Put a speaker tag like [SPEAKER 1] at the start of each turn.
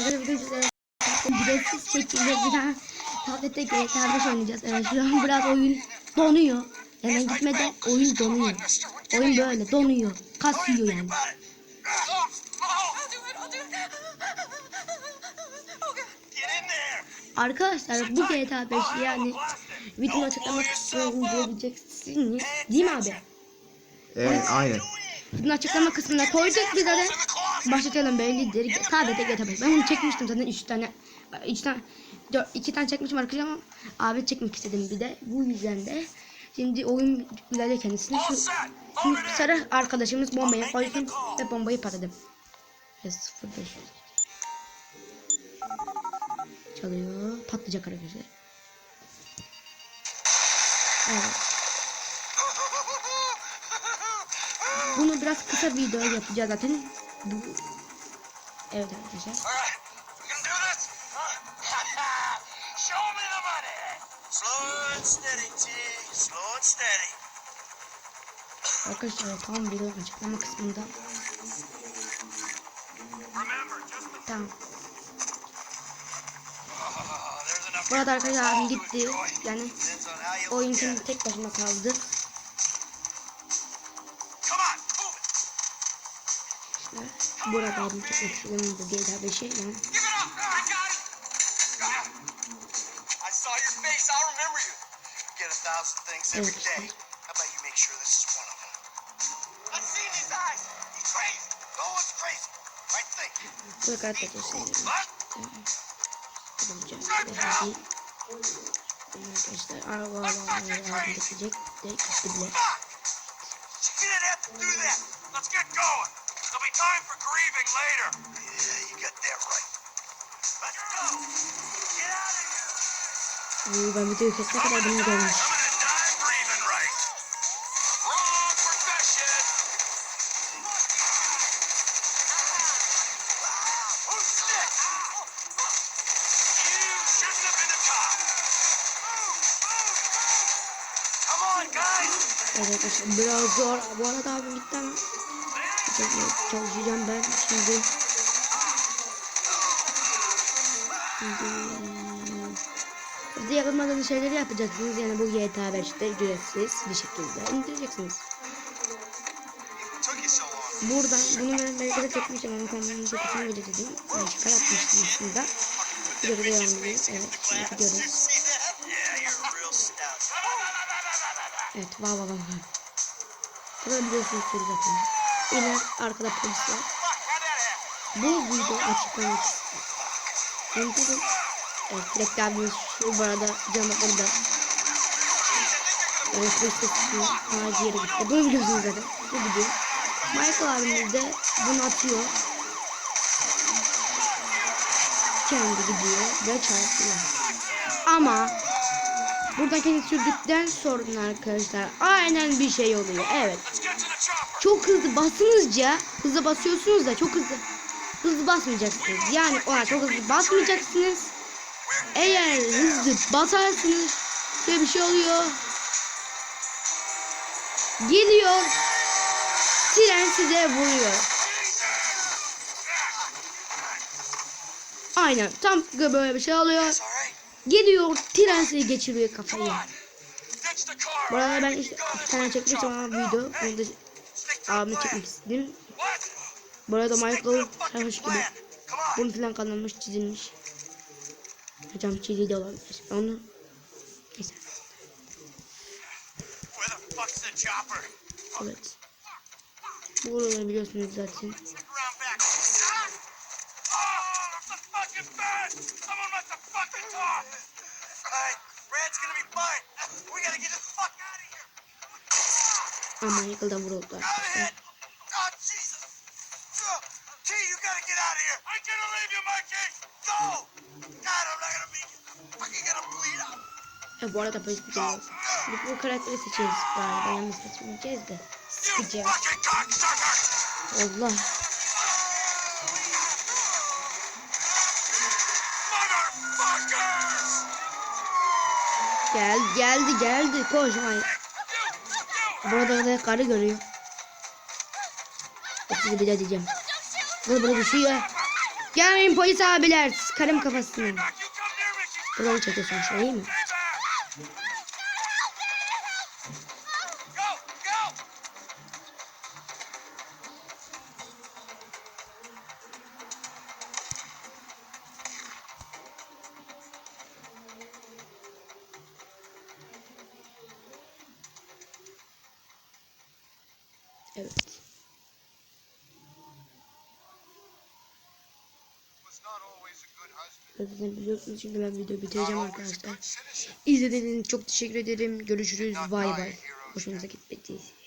[SPEAKER 1] Evet size ücretsiz şekilde bir daha tablette 5 oynayacağız. Evet şu an biraz oyun donuyor. Yani gitmeden oyun donuyor. Oyun böyle donuyor. Kasıyor yani. Arkadaşlar bu GTA 5 yani video açıklama kısmına görebileceksiniz. Değil mi abi?
[SPEAKER 2] Evet aynen.
[SPEAKER 1] Video açıklama kısmına koyduk biz de. Başlatalım. Tablete GTA 5. Ben bunu çekmiştim zaten 3 tane. 3 tane 4, 2 tane çekmişim arkadaşlar ama abi çekmek istedim bir de. Bu yüzden de şimdi oyun ileride kendisini şu, şu sarı arkadaşımız bombayı koysun ve bombayı patladım. Ya 05 çalıyor. Patlayacak arkadaşlar. Evet. Bunu biraz kısa video yapacağız zaten. Evet arkadaşlar.
[SPEAKER 3] And steady.
[SPEAKER 1] Arkadaşlar tam video açıklama kısmında. Tamam.
[SPEAKER 3] Enough.
[SPEAKER 1] Bu arada arkadaşlar abim gitti. Yani oyun şimdi tek başına kaldı.
[SPEAKER 3] Your face. I'll remember you. You get a thousand things every day. How about you make sure this is one of them? I've seen his eyes. He's crazy. No one's crazy. Right thing.
[SPEAKER 1] Bu kadar arkadaşlar.
[SPEAKER 3] What?
[SPEAKER 1] Bulacağız. Ve hadi. Arkadaşlar araba araba gidecek de gitti bile.
[SPEAKER 3] Fuck! She didn't have to do that. Let's get going time for grieving later. Yeah, you got that right. Let's go. Get out of here.
[SPEAKER 1] Ooh, ben bir de ötesine kadar bunu görmüş. Evet arkadaşlar biraz zor. Bu arada abim gitti ama çalışacağım ben şimdi. Şimdi Size yakınmadığınız şeyleri yapacaksınız. Yani bu GTA 5'te ücretsiz bir şekilde indireceksiniz. Buradan bunu ben belki de çekmiştim ama konumunun çekişini bile dedim. Ben şaka yapmıştım aslında. Videoda devam. Evet şimdi gidiyoruz. Evet vav vav vav. Burada biliyorsunuz zaten. Yine arkada polis var. Bu video açıklamak istedim. Evet reklamımız şu bu arada canım orada. Evet sesi ağacı yere gitti. Bunu biliyorsunuz zaten. Bu video. Michael abimiz de bunu atıyor. Kendi gidiyor ve çarpıyor. Ama buradan kendi sürdükten sonra arkadaşlar aynen bir şey oluyor. Evet. Çok hızlı basınızca hızlı basıyorsunuz da çok hızlı hızlı basmayacaksınız. Yani ona çok hızlı basmayacaksınız. Eğer hızlı basarsınız şöyle bir şey oluyor. Geliyor. Tren size vuruyor. Aynen tam böyle bir şey oluyor. Geliyor tren sizi geçiriyor kafayı. Bu arada ben işte iki tane çekmiştim ama video. Onu da
[SPEAKER 3] plan.
[SPEAKER 1] çekmek istedim. Bu arada Michael sarhoş gibi. Bunu falan kalmamış çizilmiş. Hocam çizgi de olabilir. Onu neyse. Evet. Buraları biliyorsunuz zaten.
[SPEAKER 3] Fucking gonna bleed out!
[SPEAKER 1] Ha, bu arada polis bir şey yok. Biz bu karakteri seçeceğiz galiba. Yalnız seçmeyeceğiz de.
[SPEAKER 3] Cocksucker!
[SPEAKER 1] Allah. Gel, geldi geldi. Koş Mike. Burada da karı görüyor. Sizi bir de diyeceğim. Burada burada düşüyor. Gelmeyin polis abiler. Sıkarım kafasını. Buraları çekiyorsun şu iyi mi? Evet. Zaten biliyorsunuz şimdi ben videoyu bitireceğim arkadaşlar. İzlediğiniz için çok teşekkür ederim. Görüşürüz. Bay bay. Hoşunuza gitmediyse.